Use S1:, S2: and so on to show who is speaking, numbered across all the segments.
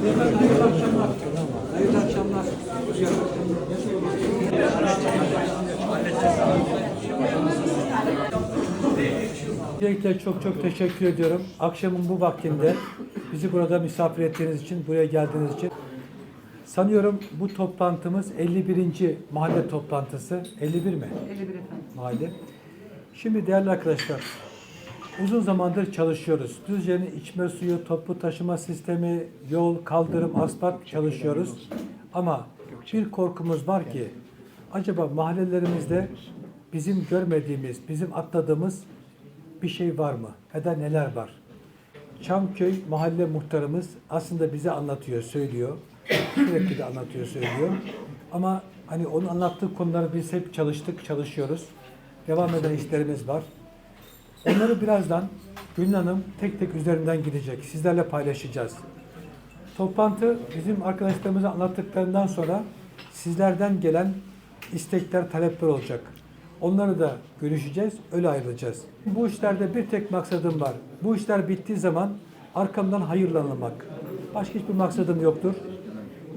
S1: Hayırlı akşamlar. Hayırlı akşamlar. Öncelikle çok çok teşekkür ediyorum. Akşamın bu vaktinde bizi burada misafir ettiğiniz için, buraya geldiğiniz için. Sanıyorum bu toplantımız 51. mahalle toplantısı. 51 mi?
S2: 51 efendim.
S1: mahalle. Şimdi değerli arkadaşlar, uzun zamandır çalışıyoruz. Düzce'nin içme suyu, toplu taşıma sistemi, yol, kaldırım, asfalt çalışıyoruz. Ama bir korkumuz var ki, acaba mahallelerimizde bizim görmediğimiz, bizim atladığımız bir şey var mı? Ya da neler var? Çamköy mahalle muhtarımız aslında bize anlatıyor, söylüyor. Sürekli de anlatıyor, söylüyor. Ama hani onun anlattığı konuları biz hep çalıştık, çalışıyoruz. Devam eden işlerimiz var. Onları birazdan Gülün Hanım tek tek üzerinden gidecek. Sizlerle paylaşacağız. Toplantı bizim arkadaşlarımıza anlattıklarından sonra sizlerden gelen istekler, talepler olacak. Onları da görüşeceğiz, öyle ayrılacağız. Bu işlerde bir tek maksadım var. Bu işler bittiği zaman arkamdan hayırlanmak. Başka hiçbir maksadım yoktur.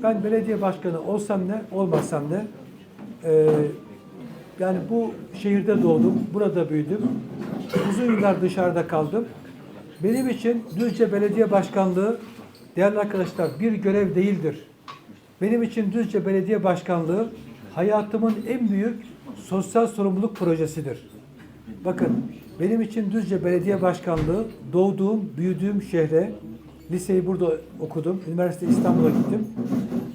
S1: Ben belediye başkanı olsam ne, olmasam ne, ee, yani bu şehirde doğdum, burada büyüdüm. Uzun yıllar dışarıda kaldım. Benim için Düzce Belediye Başkanlığı değerli arkadaşlar bir görev değildir. Benim için Düzce Belediye Başkanlığı hayatımın en büyük sosyal sorumluluk projesidir. Bakın benim için Düzce Belediye Başkanlığı doğduğum, büyüdüğüm şehre, liseyi burada okudum, üniversite İstanbul'a gittim.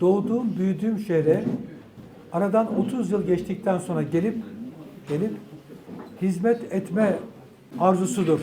S1: Doğduğum, büyüdüğüm şehre aradan 30 yıl geçtikten sonra gelip gelip hizmet etme arzusudur.